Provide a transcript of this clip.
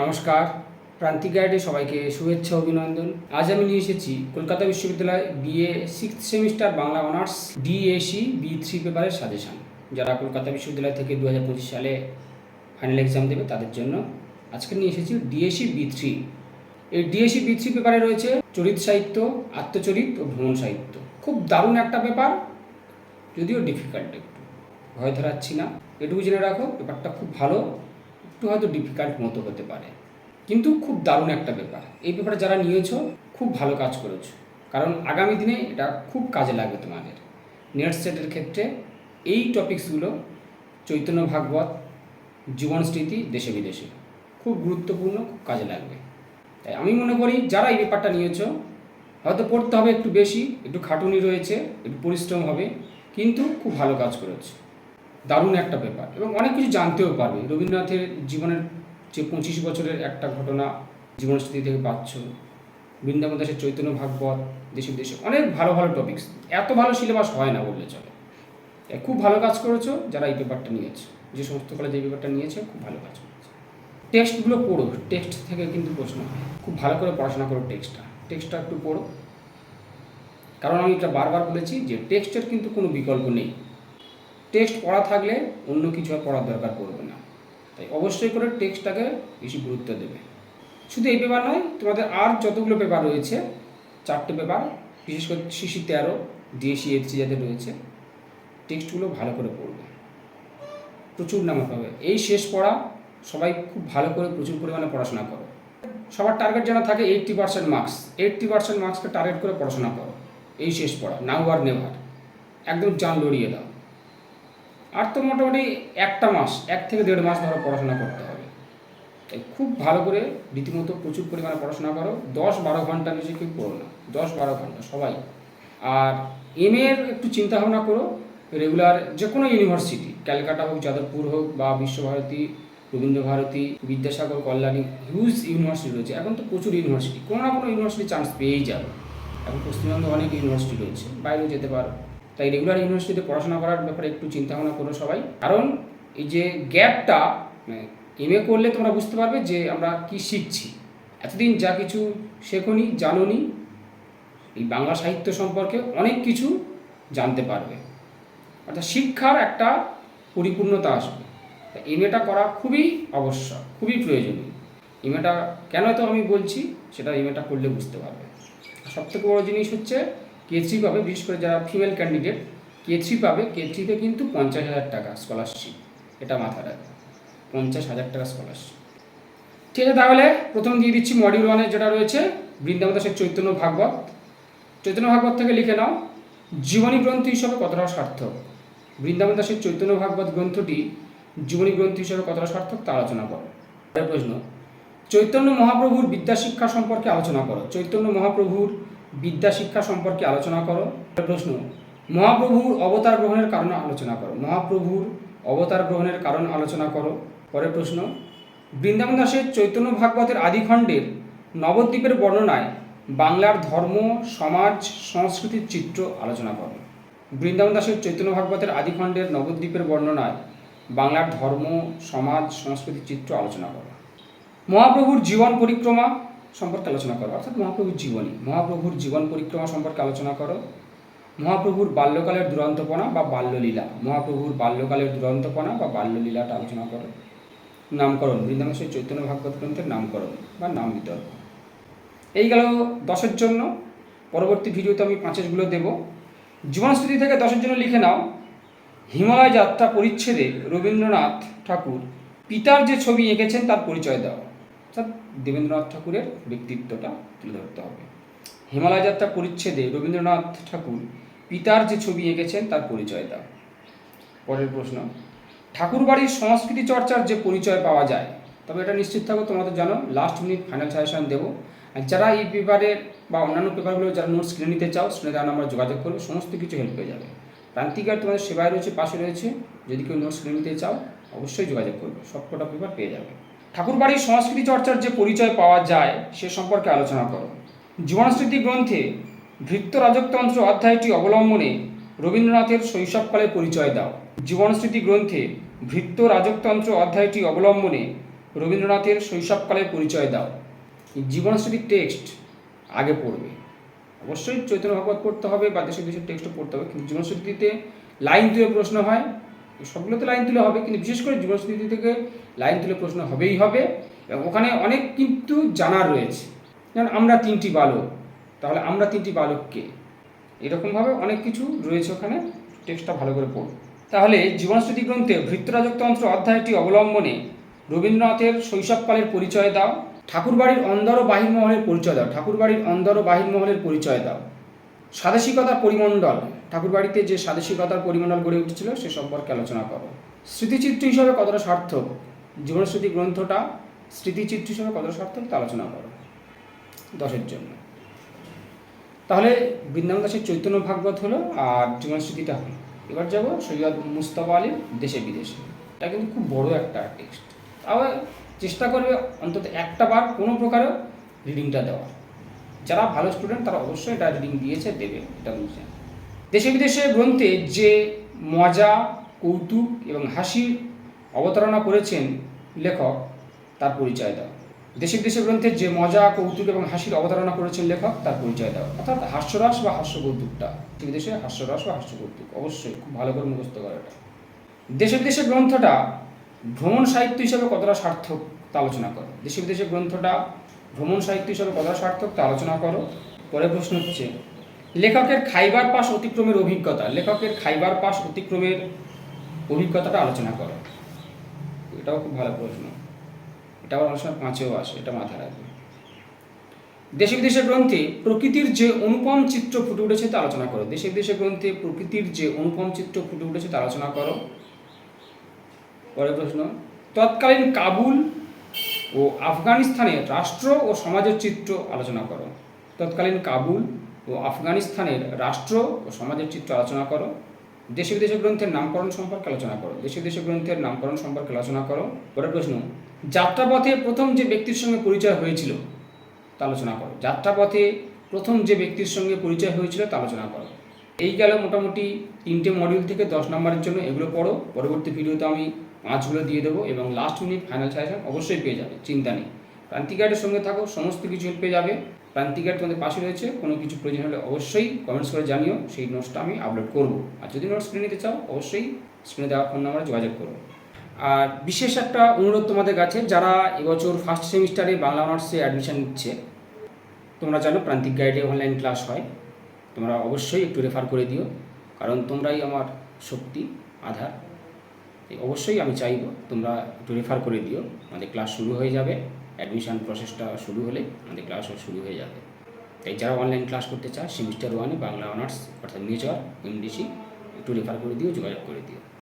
নমস্কার। প্রান্তিক গাইডে সবাইকে শুভেচ্ছা, অভিনন্দন। আজ আমি নিয়ে এসেছি কলকাতা বিশ্ববিদ্যালয় BA six semester Bangla honours DSC B three পেপারের সাজেশন। যারা কলকাতা বিশ্ববিদ্যালয় থেকে দু হাজার পঁচিশ সালে ফাইনাল এক্সাম দেবে, তাদের জন্য আজকে নিয়ে এসেছি ডিএসি বি থ্রি। এই ডিএসি বি থ্রি পেপারে রয়েছে চরিত সাহিত্য, আত্মচরিত ও ভ্রমণ সাহিত্য। খুব দারুণ একটা পেপার, যদিও ডিফিকাল্ট একটু। ভয় ধরাচ্ছি না। এটুকু জেনে রাখো, পেপারটা খুব ভালো। একটু হয়তো ডিফিকাল্ট মতো হতে পারে। কিন্তু খুব দারুণ একটা ব্যাপার। এই ব্যাপারে যারা নিয়েছো, খুব ভালো কাজ করেছ। কারণ আগামী দিনে এটা খুব কাজে লাগবে তোমাদের। নেট সেটের ক্ষেত্রে এই টপিকসগুলো চৈতন্য ভাগবত, জীবন স্মৃতি, দেশে বিদেশে খুব গুরুত্বপূর্ণ, খুব কাজে লাগবে। তাই আমি মনে করি যারা এই ব্যাপারটা নিয়েছো, হয়তো পড়তে হবে একটু বেশি, একটু খাটুনি রয়েছে, একটু পরিশ্রম হবে, কিন্তু খুব ভালো কাজ করেছে। দারুণ একটা ব্যাপার এবং অনেক কিছু জানতেও পারবে। রবীন্দ্রনাথের জীবনের যে পঁচিশ বছরের একটা ঘটনা জীবনস্মৃতি থেকে পাচ্ছ, বৃন্দাবন দাসের চৈতন্য ভাগবত, দেশে বিদেশে অনেক ভালো ভালো টপিকস এত ভালো সিলেবাস হয় না বললে চলে। খুব ভালো কাজ করেছ যারা এই পেপারটা নিয়েছে। যে সমস্ত কলেজ এই পেপারটা নিয়েছে, খুব ভালো কাজ করেছে। টেক্সটগুলো পড়ো টেক্সট থেকে কিন্তু প্রশ্ন হয়। খুব ভালো করে পড়াশোনা করো টেক্সটটা টেক্সটটা একটু পড়ো। কারণ আমি এটা বারবার বলেছি যে টেক্সটের কিন্তু কোনো বিকল্প নেই। টেক্সট পড়া থাকলে অন্য কিছু আর পড়ার দরকার পড়বে না। তাই অবশ্যই করে টেক্সটটাকে বেশি গুরুত্ব দেবে। শুধু এই পেপার নয়, তোমাদের আর যতগুলো পেপার রয়েছে, চারটে পেপার, বিশেষ করে সিসি তেরো ডিএসি এইচসি যাদের রয়েছে, টেক্সটগুলো ভালো করে পড়বে। প্রচুর নাম্বার পাবে। এই শেষ পড়া সবাই খুব ভালো করে প্রচুর পরিমাণে পড়াশোনা করো। সবার টার্গেট যেন থাকে eighty percent marks eighty percent মার্কসকে target করে পড়াশোনা করো। এই শেষ পড়া নাও আর নেভার একদম জান লড়িয়ে দাও। আর তো মোটামুটি একটা মাস, এক থেকে দেড় মাস ধরো পড়াশোনা করতে হবে। তাই খুব ভালো করে রীতিমতো প্রচুর পরিমাণে পড়াশোনা করো, দশ বারো ঘণ্টা বেশি কেউ পড়ো না, দশ বারো ঘণ্টা সবাই। আর এম এর একটু চিন্তা ভাবনা করো রেগুলার যে কোনো ইউনিভার্সিটি ক্যালকাটা হোক, যাদবপুর হোক বা বিশ্বভারতী, রবীন্দ্রভারতী, বিদ্যাসাগর, কল্যাণী হিউজ ইউনিভার্সিটি রয়েছে। এখন তো প্রচুর ইউনিভার্সিটি কোনো না কোনো ইউনিভার্সিটি চান্স পেয়েই যাবে। এখন পশ্চিমবঙ্গে অনেক ইউনিভার্সিটি রয়েছে, বাইরেও যেতে পারো। তাই রেগুলার ইউনিভার্সিটিতে পড়াশোনা করার ব্যাপারে একটু চিন্তা ভাবনা করো সবাই। কারণ এই যে গ্যাপটা এম এ করলে তোমরা বুঝতে পারবে যে আমরা কি শিখছি। এতদিন যা কিছু শেখনি, জানোনি, এই বাংলা সাহিত্য সম্পর্কে অনেক কিছু জানতে পারবে। অর্থাৎ শিক্ষার একটা পরিপূর্ণতা আসবে। এম এটা করা খুবই আবশ্যক, খুবই প্রয়োজনীয়। এম এটা কেন তো আমি বলছি, সেটা এম এটা করলে বুঝতে পারবে। সব থেকে বড় জিনিস হচ্ছে কে থ্রি পাবে, বিশেষ করে যারা ফিমেল ক্যান্ডিডেট কে থ্রি পাবে কে থ্রিতে কিন্তু পঞ্চাশ হাজার টাকা স্কলারশিপ এটা মাথায় রাখবে পঞ্চাশ হাজার টাকা স্কলারশিপ ঠিক আছে, তাহলে প্রথম দিয়ে দিচ্ছি মডিউল ওয়ানের যেটা রয়েছে বৃন্দাবন দাসের চৈতন্য ভাগবত। চৈতন্য ভাগবত থেকে লিখে নাও, জীবনী গ্রন্থ হিসাবে কতটা সার্থক? বৃন্দাবন দাসের চৈতন্য ভাগবত গ্রন্থটি জীবনী গ্রন্থ হিসাবে কতটা সার্থক, তা আলোচনা করো। প্রশ্ন, চৈতন্য মহাপ্রভুর বিদ্যা শিক্ষা সম্পর্কে আলোচনা করো। চৈতন্য মহাপ্রভুর বিদ্যা শিক্ষা সম্পর্কে আলোচনা করো। প্রশ্ন, মহাপ্রভুর অবতার গ্রহণের কারণ আলোচনা করো। মহাপ্রভুর অবতার গ্রহণের কারণ আলোচনা করো। পরের প্রশ্ন বৃন্দাবন দাসের চৈতন্য ভাগবতের আদিখণ্ডের নবদ্বীপের বর্ণনায় বাংলার ধর্ম, সমাজ, সংস্কৃতির চিত্র আলোচনা করো। বৃন্দাবন দাসের চৈতন্য ভাগবতের আদিখণ্ডের নবদ্বীপের বর্ণনায় বাংলার ধর্ম, সমাজ, সংস্কৃতির চিত্র আলোচনা করো। মহাপ্রভুর জীবন পরিক্রমা সম্পর্কে আলোচনা করো। অর্থাৎ মহাপ্রভুর জীবনী। মহাপ্রভুর জীবন পরিক্রমা সম্পর্কে আলোচনা করো। মহাপ্রভুর বাল্যকালের দুরন্তপনা বা বাল্যলীলা। মহাপ্রভুর বাল্যকালের দুরন্তপনা বা বাল্যলীলাটা আলোচনা করো। নামকরণ। বৃন্দাবন সেই চৈতন্য ভাগবত গ্রন্থের নামকরণ বা নাম বিতর্ক এই গেল দশের জন্য। পরবর্তী ভিডিওতে আমি পাঁচেরগুলো দেব। জীবনস্মৃতি থেকে দশের জন্য লিখে নাও। হিমালয় যাত্রা পরিচ্ছেদে রবীন্দ্রনাথ ঠাকুর পিতার যে ছবি এঁকেছেন তার পরিচয় দাও। অর্থাৎ দেবেন্দ্রনাথ ঠাকুরের ব্যক্তিত্বটা তুলে ধরতে হবে। হিমালয় যাত্রা পরিচ্ছেদে রবীন্দ্রনাথ ঠাকুর পিতার যে ছবি এঁকেছেন, তার পরিচয় দাও পরের প্রশ্ন, ঠাকুরবাড়ির সংস্কৃতি চর্চার যে পরিচয় পাওয়া যায়, তবে এটা নিশ্চিত থাকো, তোমরা তো জানো লাস্ট মিনিট ফাইনাল সাজেশন দেবো। আর যারা এই পেপারের বা অন্যান্য পেপারগুলো, যারা নোটস কিনে নিতে চাও স্ক্রিনে দেওয়া নাম্বার যোগাযোগ করবে, সমস্ত কিছু হেল্প হয়ে যাবে। প্রান্তিকার তোমাদের সেবায় রয়েছে, পাশে রয়েছে, যদি কেউ নোটস কিনে নিতে চাও, অবশ্যই যোগাযোগ করবে, সবকটা পেপার পেয়ে যাবে। ঠাকুরবাড়ির সংস্কৃতি চর্চার যে পরিচয় পাওয়া যায়, সে সম্পর্কে আলোচনা করো। জীবনস্মৃতি গ্রন্থে ভৃত্য রাজকতন্ত্র অধ্যায়টি অবলম্বনে রবীন্দ্রনাথের শৈশবকালের পরিচয় দাও। জীবনস্মৃতি গ্রন্থে ভৃত্য রাজকতন্ত্র অধ্যায়টি অবলম্বনে রবীন্দ্রনাথের শৈশবকালের পরিচয় দাও। এই জীবনস্মৃতির টেক্সট আগে পড়বে। অবশ্যই চৈতন্য ভাগবত পড়তে হবে বা দেশের দেশের টেক্সটও পড়তে হবে, কিন্তু জীবনস্মৃতিতে লাইন তুলে প্রশ্ন হয় সবগুলোতে লাইন তুলে হবে, কিন্তু বিশেষ করে জীবনস্মৃতি থেকে লাইন তুলে প্রশ্ন হবেই হবে। এবং ওখানে অনেক কিন্তু জানার রয়েছে। যেমন আমরা তিনটি বালক, তাহলে আমরা তিনটি বালককে এরকমভাবে অনেক কিছু রয়েছে ওখানে টেক্সটটা ভালো করে পড়ুন তাহলে জীবনস্মৃতি গ্রন্থে ভৃত্যরাজকতন্ত্র অধ্যায়টি অবলম্বনে রবীন্দ্রনাথের শৈশবকালের পরিচয় দাও। ঠাকুরবাড়ির অন্দর ও বাহিরমহলের পরিচয় দাও। ঠাকুরবাড়ির অন্দর ও বাহিরমহলের পরিচয় দাও। স্বাদেশিকতার পরিমণ্ডল, ঠাকুরবাড়িতে যে স্বাদেশিকতার পরিমণ্ডল গড়ে উঠেছিল সে সম্পর্কে আলোচনা করো। স্মৃতিচিত্র হিসাবে কতটা সার্থক? জীবনস্মৃতি গ্রন্থটা স্মৃতিচিত্র হিসাবে কতটা সার্থক তা আলোচনা করো। দশের জন্য। তাহলে বৃন্দাবন দাসের চৈতন্য ভাগবত হলো আর জীবনস্মৃতিটা হলো। এবার যাব সৈয়দ মুস্তফা আলীর দেশে বিদেশে। এটা কিন্তু খুব বড় একটা টেক্সট। আবার চেষ্টা করবে অন্তত একটা বার কোনো প্রকারে রিডিংটা দেওয়ার। যারা ভালো স্টুডেন্ট তারা অবশ্যই এটা রিডিং দিয়েছে, দেবে, এটা বুঝছে দেশে বিদেশে গ্রন্থে যে মজা, কৌতুক এবং হাসির অবতারণা করেছেন লেখক, তার পরিচয় দাও। দেশে বিদেশে গ্রন্থের যে মজা, কৌতুক এবং হাসির অবতারণা করেছেন লেখক, তার পরিচয় দাও। অর্থাৎ হাস্যরস বা হাস্য কৌতুকটা দেশে বিদেশে হাস্যরস বা হাস্য কৌতুক অবশ্যই খুব ভালো করে মুখস্থ করে এটা। দেশে বিদেশে গ্রন্থটা ভ্রমণ সাহিত্য হিসাবে কতটা সার্থক তা আলোচনা করে। দেশে বিদেশে গ্রন্থটা ভ্রমণ সাহিত্য হিসাবে কতটা সার্থক, তা আলোচনা করো। পরের প্রশ্ন হচ্ছে, লেখকের খাইবার পাশ অতিক্রমের অভিজ্ঞতা। লেখকের খাইবার পাশ অতিক্রমের অভিজ্ঞতাটা আলোচনা করো। এটাও খুব ভালো প্রশ্ন। এটা আবার পাঁচেও আসে, এটা মাথায় রাখবে। দেশে বিদেশের গ্রন্থে প্রকৃতির যে অনুপম চিত্র ফুটে উঠেছে তা আলোচনা করো। দেশে বিদেশে গ্রন্থে প্রকৃতির যে অনুপম চিত্র ফুটে উঠেছে তা আলোচনা করো। পরের প্রশ্ন, তৎকালীন কাবুল ও আফগানিস্তানের রাষ্ট্র ও সমাজের চিত্র আলোচনা করো। তৎকালীন কাবুল ও আফগানিস্তানের রাষ্ট্র ও সমাজের চিত্র আলোচনা করো। দেশে বিদেশে গ্রন্থের নামকরণ সম্পর্কে আলোচনা করো। দেশে বিদেশে গ্রন্থের নামকরণ সম্পর্কে আলোচনা করো। পরের প্রশ্ন, যাত্রাপথে প্রথম যে ব্যক্তির সঙ্গে পরিচয় হয়েছিল তা আলোচনা করো। যাত্রাপথে প্রথম যে ব্যক্তির সঙ্গে পরিচয় হয়েছিল তা আলোচনা করো। এই গেল মোটামুটি তিনটে মডিউল থেকে দশ নম্বরের জন্য। এগুলো পড়ো, পরবর্তী ভিডিওতে আমি পাঁচগুলো দিয়ে দেবো এবং লাস্ট মিনিট ফাইনাল সাজেশন অবশ্যই পেয়ে যাবে, চিন্তা নেই। প্রান্তিক গাইডের সঙ্গে থাকো, সমস্ত কিছু পেয়ে যাবে। প্রান্তিক গাইড তোমাদের পাশে রয়েছে, কোনো কিছু প্রয়োজন হলে অবশ্যই কমেন্টস করে জানিও, সেই নোটসটা আমি আপলোড করব। আর যদি নোটস কিনে নিতে চাও, অবশ্যই স্ক্রিনে দেওয়া ফোন নাম্বারে যোগাযোগ করো। আর বিশেষ একটা অনুরোধ তোমাদের কাছে, যারা এবছর ফার্স্ট সেমিস্টারে বাংলা অনার্সে অ্যাডমিশন নিচ্ছে, তোমরা জানো প্রান্তিক গাইডে অনলাইন ক্লাস হয়। তোমরা অবশ্যই একটু রেফার করে দিও, কারণ তোমরাই আমার শক্তি, আধার। অবশ্যই আমি চাইব তোমরা একটু রেফার করে দিও। আমাদের ক্লাস শুরু হয়ে যাবে অ্যাডমিশান প্রসেসটা শুরু হলে আমাদের ক্লাসও শুরু হয়ে যাবে। তাই যারা অনলাইন ক্লাস করতে চায় সেমিস্টার ওয়ানে বাংলা অনার্স অর্থাৎ মেজর এমডিসি একটু রেফার করে দিও, যোগাযোগ করে দিও।